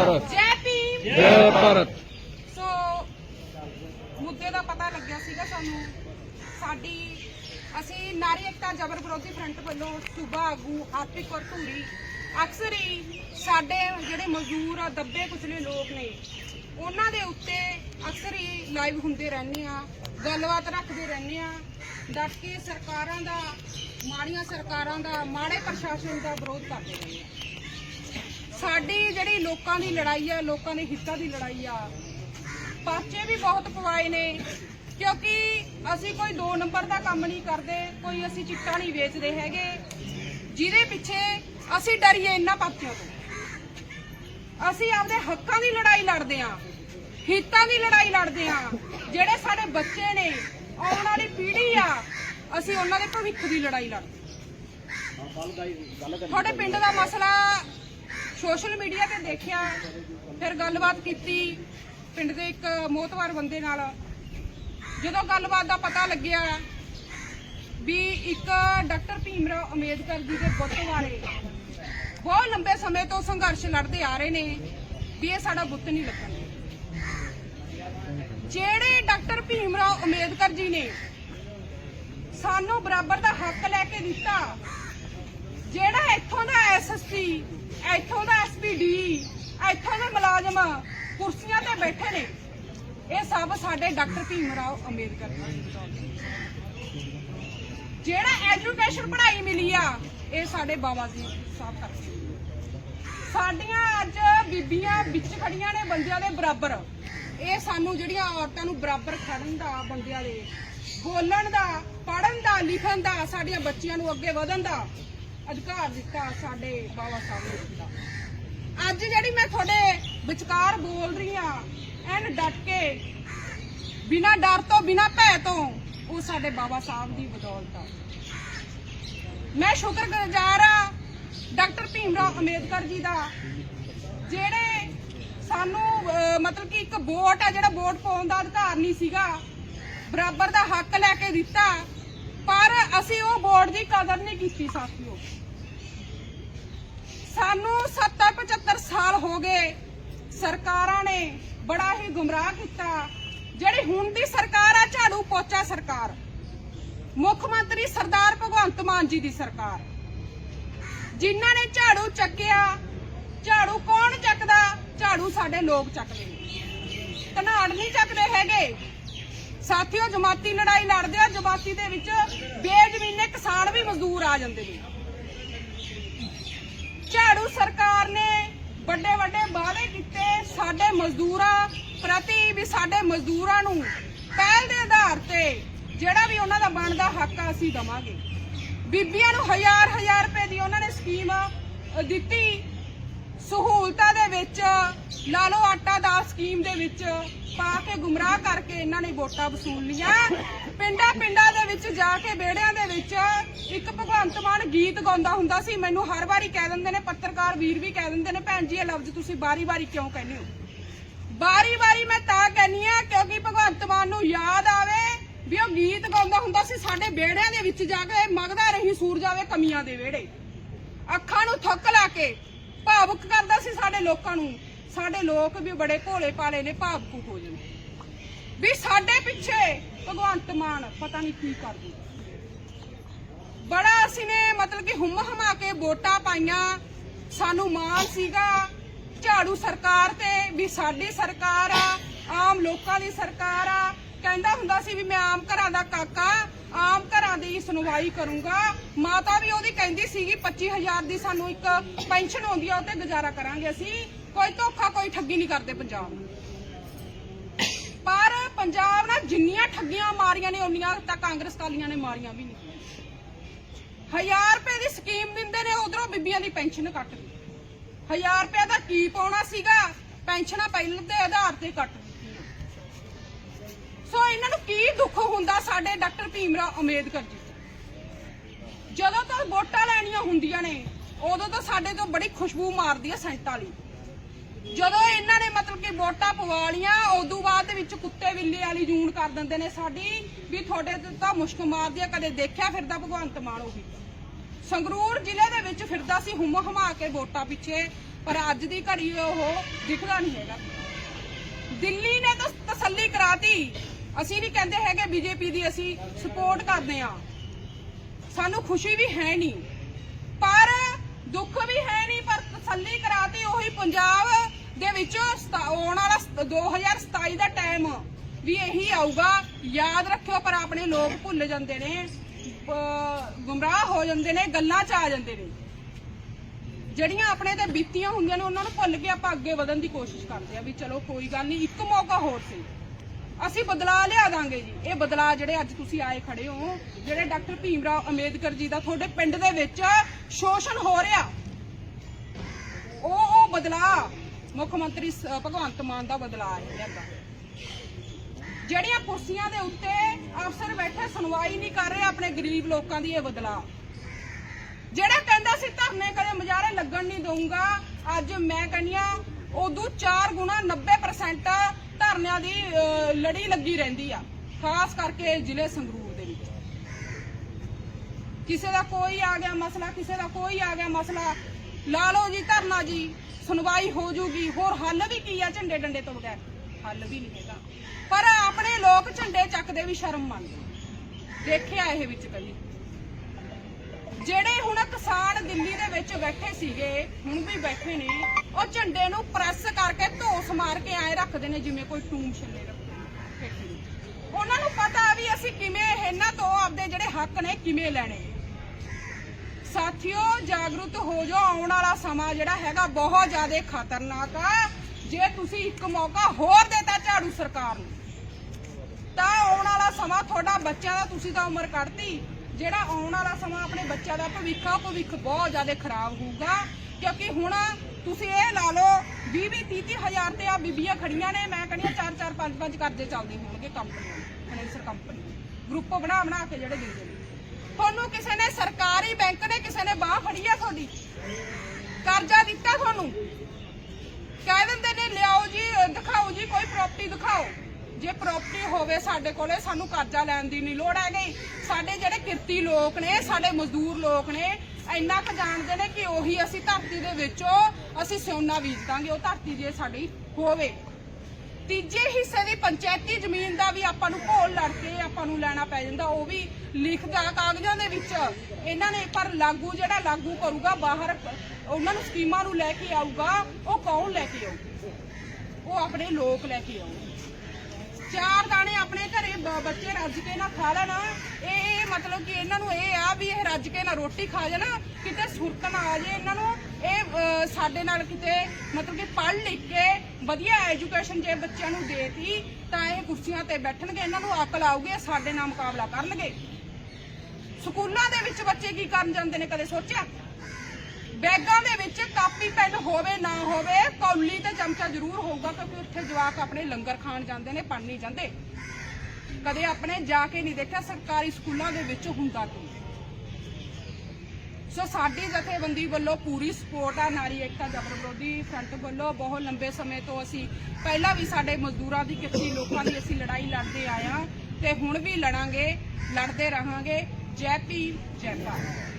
ਭਾਰਤ। ਜੈ ਭੀਮ। ਜੈ ਭਾਰਤ। ਸੋ ਮੁੱਦੇ ਦਾ ਪਤਾ ਲੱਗਿਆ ਸੀਗਾ ਸਾਨੂੰ। ਸਾਡੀ ਅਸੀਂ ਨਾਰੀ ਏਕਤਾ ਜਬਰ ਵਿਰੋਧੀ ਫਰੰਟ ਵੱਲੋਂ ਸੂਬਾ ਆਗੂ ਹਰਪ੍ਰੀਤ ਕੌਰ ਧੂਰੀ ਅਕਸਰ ਹੀ ਸਾਡੇ ਜਿਹੜੇ ਮਜ਼ਦੂਰ ਆ ਦੱਬੇ ਕੁਚਲੇ ਲੋਕ ਨੇ ਉਹਨਾਂ ਦੇ ਉੱਤੇ ਅਕਸਰ ਹੀ ਲਾਈਵ ਹੁੰਦੇ ਰਹਿੰਦੇ ਆ ਗੱਲਬਾਤ ਰੱਖਦੇ ਰਹਿੰਦੇ ਆ। ਡਟ ਕੇ ਸਰਕਾਰਾਂ ਦਾ ਮਾੜੀਆਂ ਸਰਕਾਰਾਂ ਦਾ ਮਾੜੇ ਪ੍ਰਸ਼ਾਸਨ ਦਾ ਵਿਰੋਧ ਕਰਦੇ ਰਹਿੰਦੇ ਆ। ਸਾਡੀ ਜਿਹੜੀ ਲੋਕਾਂ ਦੀ ਲੜਾਈ ਆ ਲੋਕਾਂ ਦੇ ਹਿੱਤਾਂ ਦੀ ਲੜਾਈ ਆ ਪਰਚੇ ਵੀ ਬਹੁਤ ਪਵਾਏ ਨੇ ਕਿਉਂਕਿ ਅਸੀਂ ਕੋਈ 2 ਨੰਬਰ ਦਾ ਕੰਮ ਨਹੀਂ ਕਰਦੇ ਕੋਈ ਅਸੀਂ ਚਿੱਟਾ ਨਹੀਂ ਵੇਚਦੇ ਹੈਗੇ ਜਿਹਦੇ ਪਿੱਛੇ ਅਸੀਂ ਡਰੀਏ ਇਹਨਾਂ ਪਰਚਿਆਂ ਤੋਂ। ਅਸੀਂ ਆਪਦੇ ਹੱਕਾਂ ਦੀ ਲੜਾਈ ਲੜਦੇ ਆਂ ਹਿੱਤਾਂ ਦੀ ਲੜਾਈ ਲੜਦੇ ਆਂ ਜਿਹੜੇ ਸਾਡੇ ਬੱਚੇ ਨੇ ਆਉਣ ਵਾਲੀ ਪੀੜ੍ਹੀ ਆ ਅਸੀਂ ਉਹਨਾਂ ਦੇ ਭਵਿੱਖ ਦੀ ਲੜਾਈ ਲੜਦੇ ਤੁਹਾਡੇ ਪਿੰਡ ਦਾ ਮਸਲਾ ਸੋਸ਼ਲ ਮੀਡੀਆ ਤੇ ਦੇਖਿਆ, ਫਿਰ ਗੱਲਬਾਤ ਕੀਤੀ ਪਿੰਡ ਦੇ ਇੱਕ ਮੋਤਵਾਰ ਬੰਦੇ ਨਾਲ। ਜਦੋਂ ਗੱਲਬਾਤ ਦਾ ਪਤਾ ਲੱਗਿਆ ਵੀ ਇੱਕ ਡਾਕਟਰ ਭੀਮਰਾਓ ਅੰਬੇਦਕਰ ਜੀ ਦੇ ਬੁੱਤ ਵਾਲੇ ਬਹੁਤ ਲੰਬੇ ਸਮੇਂ ਤੋਂ ਸੰਘਰਸ਼ ਲੜਦੇ ਆ ਰਹੇ ਨੇ ਵੀ ਇਹ ਸਾਡਾ ਬੁੱਤ ਨਹੀਂ ਲੱਗਣ ਜਿਹੜੇ ਡਾਕਟਰ ਭੀਮਰਾਓ ਅੰਬੇਦਕਰ ਜੀ ਨੇ ਸਾਨੂੰ ਬਰਾਬਰ ਦਾ ਹੱਕ ਲੈ ਕੇ ਦਿੱਤਾ ਜਿਹੜਾ ਇੱਥੋਂ ਦਾ ਐਸਐਸਪੀ ਇੱਥੋਂ ਦਾ ਐਸਪੀਡੀ ਇੱਥੋਂ ਦੇ ਮੁਲਾਜ਼ਮ ਕੁਰਸੀਆਂ ਤੇ ਬੈਠੇ ਨੇ, ਇਹ ਸਭ ਸਾਡੇ ਡਾਕਟਰ ਭੀਮ ਰਾਓ ਅੰਬੇਦਕਰ ਜਿਹੜਾ ਐਜੂਕੇਸ਼ਨ ਪੜ੍ਹਾਈ ਮਿਲੀ ਆ, ਇਹ ਸਾਡੇ ਬਾਬਾ ਜੀ ਸਾਹਿਬ ਕਰਕੇ ਸਾਡੀਆਂ ਅੱਜ ਬੀਬੀਆਂ ਵਿੱਚ ਖੜੀਆਂ ਨੇ ਬੰਦਿਆਂ ਦੇ ਬਰਾਬਰ। ਇਹ ਸਾਨੂੰ ਜਿਹੜੀਆਂ ਔਰਤਾਂ ਨੂੰ ਬਰਾਬਰ ਖੜਨ ਦਾ, ਬੰਦਿਆਂ ਦੇ ਬੋਲਣ ਦਾ ਪੜਨ ਦਾ, ਲਿਖਣ ਦਾ, ਸਾਡੀਆਂ ਬੱਚੀਆਂ ਨੂੰ ਅੱਗੇ ਵਧਣ ਦਾ ਅਧਿਕਾਰ ਦਿੱਤਾ ਸਾਡੇ ਬਾਬਾ ਸਾਹਿਬ ਦਾ ਅੱਜ ਜਿਹੜੀ ਮੈਂ ਤੁਹਾਡੇ ਵਿਚਕਾਰ ਬੋਲ ਰਹੀ ਆ ਐਨ ਡਟ ਕੇ ਬਿਨਾ ਡਰ ਤੋਂ, ਬਿਨਾ ਭੈ ਤੋਂ, ਉਹ ਸਾਡੇ ਬਾਬਾ ਸਾਹਿਬ ਦੀ ਬਦੌਲਤ ਆ। ਮੈਂ ਸ਼ੁਕਰਗੁਜ਼ਾਰ ਆ ਡਾਕਟਰ ਭੀਮਰਾਓ ਅੰਬੇਦਕਰ ਜੀ ਦਾ, ਜਿਹੜੇ ਸਾਨੂੰ ਮਤਲਬ ਕਿ ਇੱਕ ਵੋਟ ਆ, ਜਿਹੜਾ ਵੋਟ ਪਾਉਣ ਦਾ ਅਧਿਕਾਰ ਨਹੀਂ ਸੀਗਾ, ਬਰਾਬਰ ਦਾ ਹੱਕ ਲੈ ਕੇ ਦਿੱਤਾ, ਪਰ ਅਸੀਂ ਉਹ ਵੋਟ ਦੀ ਕਦਰ ਨਹੀਂ ਕੀਤੀ, ਸਾਥੀਓ। ਸਾਨੂੰ 70 75 ਸਾਲ ਹੋ ਗਏ ਸਰਕਾਰਾਂ ਨੇ ਬੜਾ ਹੀ ਗੁੰਮਰਾਹ ਕੀਤਾ, ਜਿਹੜੀ ਹੁਣ ਦੀ ਸਰਕਾਰ ਆ, ਝਾੜੂ ਪੋਚਾ ਸਰਕਾਰ। ਮੁੱਖ ਮੰਤਰੀ ਸਰਦਾਰ ਭਗਵੰਤ ਮਾਨ ਜੀ ਦੀ ਸਰਕਾਰ। ਜਿਨ੍ਹਾਂ ਨੇ ਝਾੜੂ ਚੱਕਿਆ, ਝਾੜੂ ਕੌਣ ਚੱਕਦਾ? ਝਾੜੂ ਸਾਡੇ ਲੋਕ ਚੱਕਦੇ ਨੇ। ਧਨਾੜ ਨਹੀਂ ਚੱਕਦੇ ਹੈਗੇ। ਸਾਥੀਓ, ਜਮਾਤੀ ਲੜਾਈ ਲੜਦੇ ਆ, ਜਮਾਤੀ ਦੇ ਵਿੱਚ ਬੇਜ਼ਮੀਨੇ ਕਿਸਾਨ ਵੀ ਮਜ਼ਦੂਰ ਆ ਜਾਂਦੇ ਨੇ। ਝਾੜੂ ਸਰਕਾਰ ਨੇ ਵੱਡੇ ਵੱਡੇ ਵਾਅਦੇ ਕੀਤੇ ਸਾਡੇ ਮਜ਼ਦੂਰਾਂ ਪ੍ਰਤੀ ਵੀ ਸਾਡੇ ਮਜ਼ਦੂਰਾਂ ਨੂੰ ਪਹਿਲ ਦੇ ਆਧਾਰ ਤੇ ਜਿਹੜਾ ਵੀ ਉਹਨਾਂ ਦਾ ਬਣਦਾ ਹੱਕ ਆ ਅਸੀਂ ਦਵਾਂਗੇ। ਬੀਬੀਆਂ ਨੂੰ ਹਜ਼ਾਰ ਹਜ਼ਾਰ ਰੁਪਏ ਦੀ ਉਹਨਾਂ ਨੇ ਸਕੀਮ ਦਿੱਤੀ। ਸਹੂਲਤਾਂ ਦੇ ਵਿੱਚ ਲਾਲੋ ਆਟਾ ਦਾਲ ਸਕੀਮ ਦੇ ਵਿੱਚ ਪਾ ਕੇ ਗੁੰਮਰਾਹ ਕਰਕੇ ਇਹਨਾਂ ਨੇ ਵੋਟਾਂ ਵਸੂਲ ਲੀਆਂ। ਪਿੰਡਾਂ ਪਿੰਡਾਂ ਦੇ ਵਿੱਚ ਜਾ ਕੇ ਵਿਹੜਿਆਂ ਦੇ ਵਿੱਚ ਇੱਕ ਭਗਵੰਤ ਮਾਨ ਗੀਤ ਗਾਉਂਦਾ ਹੁੰਦਾ ਸੀ। ਮੈਨੂੰ ਹਰ ਵਾਰੀ ਕਹਿ ਦਿੰਦੇ ਨੇ, ਪੱਤਰਕਾਰ ਵੀਰ ਵੀ ਕਹਿ ਦਿੰਦੇ ਨੇ, ਭੈਣ ਜੀ, ਇਹ ਲਫ਼ਜ਼ ਤੁਸੀਂ ਬਾਰੀ-ਬਾਰੀ ਕਿਉਂ ਕਹਿੰਦੇ ਹੋ? ਬਾਰੀ-ਬਾਰੀ ਮੈਂ ਤਾਂ ਕਹਿੰਨੀ ਆ ਕਿਉਂਕਿ ਭਗਵੰਤ ਮਾਨ ਨੂੰ ਯਾਦ ਆਵੇ ਵੀ ਉਹ ਗੀਤ ਗਾਉਂਦਾ ਹੁੰਦਾ ਸੀ। ਸਾਡੇ ਵਿਹੜਿਆਂ ਦੇ ਵਿੱਚ ਜਾ ਕੇ ਮਗਦਾ ਰਹੀ ਸੂਰ ਜਾਵੇ ਕਮੀਆਂ ਦੇ ਵਿਹੜੇ। ਅੱਖਾਂ ਨੂੰ ਥੁੱਕ ਲਾ ਕੇ ਭਾਵੁਕ ਕਰਦਾ ਸੀ ਸਾਡੇ ਲੋਕਾਂ ਨੂੰ। ਸਾਡੇ ਲੋਕ ਵੀ ਬੜੇ ਭੋਲੇ ਭਾਲੇ ਨੇ, ਭਾਵੁਕ ਹੋ ਜਾਂਦੇ। ਵੀ ਸਾਡੇ ਪਿੱਛੇ ਭਗਵੰਤ ਮਾਨ ਪਤਾ ਨਹੀਂ ਕੀ ਕਰਦੇ। ਬੜਾ ਅਸੀਂ ਨੇ ਮਤਲਬ ਕਿ ਹੁਮ ਹਮਾ ਕੇ ਵੋਟਾਂ ਪਾਈਆਂ। ਸਾਨੂੰ ਮਾਣ ਸੀਗਾ ਝਾੜੂ ਸਰਕਾਰ ਤੇ ਵੀ ਸਾਡੀ ਸਰਕਾਰ ਆ, ਆਮ ਲੋਕਾਂ ਦੀ ਸਰਕਾਰ ਆ। ਕਹਿੰਦਾ ਹੁੰਦਾ ਸੀ ਵੀ ਮੈਂ ਆਮ ਘਰਾਂ ਦਾ ਕਾਕਾ, ਆਮ ਘਰਾਂ ਦੀ ਸੁਣਵਾਈ ਕਰੂੰਗਾ। ਮਾਤਾ ਵੀ ਉਹਦੀ ਕਹਿੰਦੀ ਸੀਗੀ 25000 ਦੀ ਸਾਨੂੰ ਇੱਕ ਪੈਨਸ਼ਨ ਆਉਂਦੀ ਆ, ਉਹ ਤੇ ਗੁਜ਼ਾਰਾ ਕਰਾਂਗੇ ਅਸੀਂ। ਕੋਈ ਧੋਖਾ, ਕੋਈ ਠੱਗੀ ਨਹੀਂ ਕਰਦੇ ਪੰਜਾਬ ਨੂੰ। ਪਰ ਪੰਜਾਬ ਨਾਲ ਜਿੰਨੀਆਂ ਠੱਗੀਆਂ ਮਾਰੀਆਂ ਨੇ, ਉਨੀਆਂ ਤਾਂ ਕਾਂਗਰਸ ਕਾਲੀਆਂ ਨੇ ਮਾਰੀਆਂ ਵੀ ਨਹੀਂ। ਹਜ਼ਾਰ ਰੁਪਏ ਦੀ ਸਕੀਮ ਦਿੰਦੇ ਨੇ, ਉਧਰੋਂ ਬੀਬੀਆਂ ਦੀ ਪੈਨਸ਼ਨ ਕੱਟ ਦਿੱਤੀ। ਹਜ਼ਾਰ ਰੁਪਏ ਦਾ ਕੀ ਪਾਉਣਾ ਸੀਗਾ? ਪੈਨਸ਼ਨਾਂ ਪਹਿਲਾਂ ਦੇ ਆਧਾਰ ਤੇ ਕੱਟ ਸੋ ਇਹਨਾਂ ਨੂੰ ਕੀ ਦੁੱਖ ਹੁੰਦਾ ਸਾਡੇ ਡਾਕਟਰ ਭੀਮਰਾਓ ਅੰਬੇਦਕਰ ਜੀ? ਜਦੋਂ ਤੋਂ ਵੋਟਾਂ ਲੈਣੀਆਂ ਹੁੰਦੀਆਂ ਨੇ, ਉਦੋਂ ਤਾਂ ਸਾਡੇ ਤੋਂ ਬੜੀ ਖੁਸ਼ਬੂ ਮਾਰਦੀ ਹੈ ਸੈਂਟ ਵਾਲੀ। ਜਦੋਂ ਇਹਨਾਂ ਨੇ ਮਤਲਬ ਕਿ ਵੋਟਾਂ ਪਵਾ ਲੀਆਂ ਉਦੋਂ ਬਾਅਦ ਦੇ ਵਿੱਚ ਕੁੱਤੇ ਬਿੱਲੇ ਵਾਲੀ ਜੂਨ ਕਰ ਦਿੰਦੇ ਨੇ ਸਾਡੀ, ਵੀ ਤੁਹਾਡੇ ਤੇ ਤਾਂ ਮੁਸ਼ਕ ਮਾਰਦੀ ਆ, ਕਦੇ ਦੇਖਿਆ ਫਿਰਦਾ ਭਗਵੰਤ ਮਾਨ ਉਹੀ। ਸੰਗਰੂਰ ਜ਼ਿਲ੍ਹੇ ਦੇ ਵਿੱਚ ਫਿਰਦਾ ਸੀ ਹੁਮ ਹਮਾ ਕੇ ਵੋਟਾਂ ਪਿੱਛੇ, ਪਰ ਅੱਜ ਦੀ ਘੜੀ ਉਹ ਦਿਖਦਾ ਨਹੀਂ ਹੈਗਾ। ਦਿੱਲੀ ਨੇ ਤਾਂ ਤਸੱਲੀ ਕਰਾਤੀ ਅਸੀਂ ਨਹੀਂ ਕਹਿੰਦੇ ਹੈਗੇ ਬੀਜੇਪੀ ਦੀ ਅਸੀਂ ਸਪੋਰਟ ਕਰਦੇ ਆ ਸਾਨੂੰ ਖੁਸ਼ੀ ਵੀ ਹੈ ਨਹੀਂ। ਪਰ ਦੁੱਖ ਵੀ ਹੈ ਨਹੀਂ, ਪਰ ਤਸੱਲੀ ਕਰਾਤੀ ਉਹੀ ਪੰਜਾਬ ਦੇ ਵਿੱਚੋਂ ਆਉਣ ਵਾਲਾ 2027 ਦਾ ਟਾਈਮ ਵੀ ਇਹੀ ਆਊਗਾ। ਯਾਦ ਰੱਖਿਓ, ਪਰ ਆਪਣੇ ਲੋਕ ਭੁੱਲ ਜਾਂਦੇ ਨੇ। ਗੁੰਮਰਾਹ ਹੋ ਜਾਂਦੇ ਨੇ, ਗੱਲਾਂ 'ਚ ਆ ਜਾਂਦੇ ਨੇ। ਜਿਹੜੀਆਂ ਆਪਣੇ ਤੇ ਬੀਤੀਆਂ ਹੁੰਦੀਆਂ ਨੇ, ਉਹਨਾਂ ਨੂੰ ਭੁੱਲ ਕੇ ਆਪਾਂ ਅੱਗੇ ਵਧਣ ਦੀ ਕੋਸ਼ਿਸ਼ ਕਰਦੇ ਆ ਵੀ ਚਲੋ ਕੋਈ ਗੱਲ ਨਹੀਂ, ਇੱਕ ਮੌਕਾ ਹੋਰ ਸੀ। ਅਸੀਂ ਬਦਲਾ ਲਿਆ ਦਾਂਗੇ ਜੀ। ਇਹ ਬਦਲਾ ਜਿਹੜੇ ਅੱਜ ਤੁਸੀਂ ਆਏ ਖੜੇ ਹੋ, ਜਿਹੜੇ ਡਾਕਟਰ ਭੀਮਰਾਓ ਅੰਬੇਦਕਰ ਜੀ ਦਾ ਤੁਹਾਡੇ ਪਿੰਡ ਦੇ ਵਿੱਚ ਸ਼ੋਸ਼ਣ ਹੋ ਰਿਹਾ, ਉਹ ਉਹ ਬਦਲਾ ਮੁੱਖ ਮੰਤਰੀ ਭਗਵੰਤ ਮਾਨ ਦਾ ਬਦਲਾ ਹੈ ਲਿਆਂਦਾ ਜਿਹੜੀਆਂ ਕੁਰਸੀਆਂ ਦੇ ਉੱਤੇ ਅਫਸਰ ਬੈਠੇ, ਸੁਣਵਾਈ ਨਹੀਂ ਕਰ ਰਹੇ ਆਪਣੇ ਗਰੀਬ ਲੋਕਾਂ ਦੀ ਇਹ ਬਦਲਾ ਜਿਹੜਾ ਕਹਿੰਦਾ ਸੀ ਧਰਨੇ ਕਦੇ ਮੁਜ਼ਾਹਰੇ ਲੱਗਣ ਨਹੀਂ ਦਊਂਗਾ, ਅੱਜ ਮੈਂ ਕਹਿੰਦੀ ਆ ਉਦੋਂ 4 ਗੁਣਾ 90% ਧਰਨਿਆਂ ਦੀ ਲੜੀ ਲੱਗੀ ਰਹਿੰਦੀ ਆ, ਖਾਸ ਕਰਕੇ ਜ਼ਿਲ੍ਹੇ ਸੰਗਰੂਰ ਦੇ ਵਿੱਚ। ਕਿਸੇ ਦਾ ਕੋਈ ਆ ਗਿਆ ਮਸਲਾ, ਕਿਸੇ ਦਾ ਕੋਈ ਆ ਗਿਆ ਮਸਲਾ, ਲਾ ਲਓ ਜੀ ਧਰਨਾ ਜੀ, ਸੁਣਵਾਈ ਹੋ ਜੂਗੀ, ਹੋਰ ਹੱਲ ਵੀ ਕੀ ਆ ਝੰਡੇ ਡੰਡੇ ਤੋਂ ਬਗੈਰ? ਹੱਲ ਵੀ ਨਹੀਂ ਹੈਗਾ। ਪਰ ਆਪਣੇ ਲੋਕ ਝੰਡੇ ਚੱਕਦੇ ਵੀ ਸ਼ਰਮ ਮੰਨਦੇ ਦੇਖਿਆ ਇਹ ਵਿੱਚ ਕਦੀ। ਜਿਹੜੇ ਹੁਣ ਕਿਸਾਨ ਦਿੱਲੀ ਦੇ ਵਿੱਚ ਬੈਠੇ ਸੀਗੇ, ਹੁਣ ਵੀ ਬੈਠੇ ਨੇ ਉਹ ਝੰਡੇ ਨੂੰ ਪ੍ਰੈਸ ਕਰਕੇ ਧੋਸ ਮਾਰ ਕੇ ਐ ਰੱਖਦੇ ਨੇ ਜਿਵੇਂ ਕੋਈ ਟੂਮ ਛੱਲੇ ਰੱਖਦੇ ਉਹਨਾਂ ਨੂੰ ਪਤਾ ਵੀ ਅਸੀਂ ਕਿਵੇਂ ਇਹਨਾਂ ਤੋਂ ਆਪਦੇ ਜਿਹੜੇ ਹੱਕ ਨੇ ਕਿਵੇਂ ਲੈਣੇ। ਸਾਥੀਓ, ਜਾਗਰੂਕ ਹੋ ਜਾਓ ਆਉਣ ਵਾਲਾ ਸਮਾਂ ਜਿਹੜਾ ਹੈਗਾ ਬਹੁਤ ਜ਼ਿਆਦਾ ਖਤਰਨਾਕ ਆ। ਜੇ ਤੁਸੀਂ ਇੱਕ ਮੌਕਾ ਹੋਰ ਦੇਤਾ ਝਾੜੂ ਸਰਕਾਰ ਨੂੰ, ਤਾਂ ਆਉਣ ਵਾਲਾ ਸਮਾਂ ਤੁਹਾਡਾ ਬੱਚਿਆਂ ਦਾ, ਤੁਸੀਂ ਤਾਂ ਉਮਰ ਕੱਢਤੀ। ਜਿਹੜਾ ਆਉਣ ਵਾਲਾ ਸਮਾਂ ਆਪਣੇ ਬੱਚਿਆਂ ਦਾ ਭਵਿੱਖ ਆ ਭਵਿੱਖ ਬਹੁਤ ਜ਼ਿਆਦਾ ਖਰਾਬ ਹੋਊਗਾ। ਕਿਉਂਕਿ ਹੁਣ ਤੁਸੀਂ ਇਹ ਲਾ ਲਓ 20 20 30 30 ਹਜ਼ਾਰ ਤੇ ਆ ਬੀਬੀਆਂ ਖੜੀਆਂ ਨੇ, ਮੈਂ ਕਹਿੰਦੀ 4 4 5 5 ਕਰਜ਼ੇ ਚੱਲਦੇ ਹੋਣਗੇ ਕੰਪਨੀਆਂ ਫਾਈਨੈਂਸਰ ਕੰਪਨੀ ਗਰੁੱਪ ਬਣਾ ਬਣਾ ਕੇ ਜਿਹੜੇ ਦਿੰਦੇ ਨੇ ਤੁਹਾਨੂੰ ਕਿਸੇ ਨੇ ਸਰਕਾਰੀ ਬੈਂਕ ਨੇ ਕਿਸੇ ਨੇ ਬਾਹ ਫੜੀ ਆ ਤੁਹਾਡੀ? ਕਰਜ਼ਾ ਦਿੱਤਾ ਤੁਹਾਨੂੰ? ਕਹਿ ਦਿੰਦੇ ਨੇ, ਲਿਆਓ ਜੀ, ਦਿਖਾਓ ਜੀ, ਕੋਈ ਪ੍ਰਾਪਰਟੀ ਦਿਖਾਓ। ਜੇ ਪ੍ਰਾਪਰਟੀ ਹੋਵੇ ਸਾਡੇ ਕੋਲੇ, ਸਾਨੂੰ ਕਰਜ਼ਾ ਲੈਣ ਦੀ ਨਹੀਂ ਲੋੜ ਹੈਗੀ। ਸਾਡੇ ਜਿਹੜੇ ਕਿਰਤੀ ਲੋਕ ਨੇ, ਸਾਡੇ ਮਜ਼ਦੂਰ ਲੋਕ ਨੇ ਇੰਨਾ ਕੁ ਜਾਣਦੇ ਨੇ ਕਿ ਉਹੀ ਅਸੀਂ ਧਰਤੀ ਦੇ ਵਿੱਚੋਂ ਅਸੀਂ ਸੋਨਾ ਬੀਜ ਦਾਂਗੇ, ਉਹ ਧਰਤੀ ਜੇ ਸਾਡੀ ਹੋਵੇ। ਤੀਜੇ ਹਿੱਸੇ ਦੀ ਪੰਚਾਇਤੀ ਜ਼ਮੀਨ ਦਾ ਵੀ ਆਪਾਂ ਨੂੰ ਘੋਲ ਲੜ ਕੇ ਆਪਾਂ ਨੂੰ ਲੈਣਾ ਪੈ ਜਾਂਦਾ, ਉਹ ਵੀ ਲਿਖਦਾ ਕਾਗਜ਼ਾਂ ਦੇ ਵਿੱਚ। ਇਹਨਾਂ ਨੇ ਪਰ ਲਾਗੂ ਜਿਹੜਾ ਲਾਗੂ ਕਰੂਗਾ, ਬਾਹਰ ਉਹਨਾਂ ਨੂੰ ਸਕੀਮਾਂ ਨੂੰ ਲੈ ਕੇ ਆਊਗਾ, ਉਹ ਕੌਣ ਲੈ ਕੇ ਆਊ? ਉਹ ਆਪਣੇ ਲੋਕ ਲੈ ਕੇ ਆਊ। ਚਾਰ ਦਾਣੇ ਆਪਣੇ ਘਰੇ ਬ- ਬੱਚੇ ਰੱਜ ਕੇ ਨਾ ਖਾ ਲੈਣ। ਇਹ ਇਹ ਮਤਲਬ ਕਿ ਇਹਨਾਂ ਨੂੰ ਇਹ ਆ ਵੀ ਇਹ ਰੱਜ ਕੇ ਨਾ ਰੋਟੀ ਖਾ ਜਾਣ। ਕਿਤੇ ਸੁਰਤ ਨਾ ਆ ਜੇ ਇਹਨਾਂ ਨੂੰ। ਇਹ ਅਹ, ਸਾਡੇ ਨਾਲ ਕਿਤੇ ਮਤਲਬ ਕਿ ਪੜ੍ਹ ਲਿਖ ਕੇ ਵਧੀਆ ਐਜੂਕੇਸ਼ਨ ਜੇ ਬੱਚਿਆਂ ਨੂੰ ਦੇਤੀ ਤਾਂ ਇਹ ਕੁਰਸੀਆਂ ਤੇ ਬੈਠਣਗੇ। ਇਹਨਾਂ ਨੂੰ ਅਕਲ ਆਊਗੀ ਇਹ ਸਾਡੇ ਨਾਲ ਮੁਕਾਬਲਾ ਕਰਨਗੇ। ਸਕੂਲਾਂ ਦੇ ਵਿੱਚ ਬੱਚੇ ਕੀ ਕਰਨ ਜਾਂਦੇ ਨੇ ਕਦੇ ਸੋਚਿਆ? ਬੈਗਾਂ ਦੇ ਵਿੱਚ ਕਾਪੀ ਪੈਨ ਹੋਵੇ ਨਾ ਹੋਵੇ, ਕੌਲੀ ਤੇ ਚਮਚਾ ਜ਼ਰੂਰ ਹੋਊਗਾ ਕਿਉਂਕਿ ਉੱਥੇ ਜਵਾਕ ਆਪਣੇ ਲੰਗਰ ਖਾਣ ਜਾਂਦੇ ਨੇ ਪੜ੍ਹ ਨਹੀਂ ਜਾਂਦੇ। ਕਦੇ ਆਪਣੇ ਜਾ ਕੇ ਨਹੀਂ ਦੇਖਿਆ, ਸਰਕਾਰੀ ਸਕੂਲਾਂ ਦੇ ਵਿੱਚ ਹੁੰਦਾ ਕੀ? ਸੋ ਸਾਡੀ ਜਥੇਬੰਦੀ ਵੱਲੋਂ ਪੂਰੀ ਸਪੋਰਟ ਆ ਨਾਰੀ ਏਕਤਾ ਜਬਰ ਵਿਰੋਧੀ ਫਰੰਟ ਵੱਲੋਂ। ਬਹੁਤ ਲੰਬੇ ਸਮੇਂ ਤੋਂ ਅਸੀਂ ਪਹਿਲਾਂ ਵੀ ਸਾਡੇ ਮਜ਼ਦੂਰਾਂ ਦੀ ਕਿਰਤੀ ਲੋਕਾਂ ਦੀ ਅਸੀਂ ਲੜਾਈ ਲੜਦੇ ਆਏ ਹਾਂ ਤੇ ਹੁਣ ਵੀ ਲੜਾਂਗੇ, ਲੜਦੇ ਰਹਾਂਗੇ। ਜੈ ਭੀਮ, ਜੈ ਭਾਰਤ।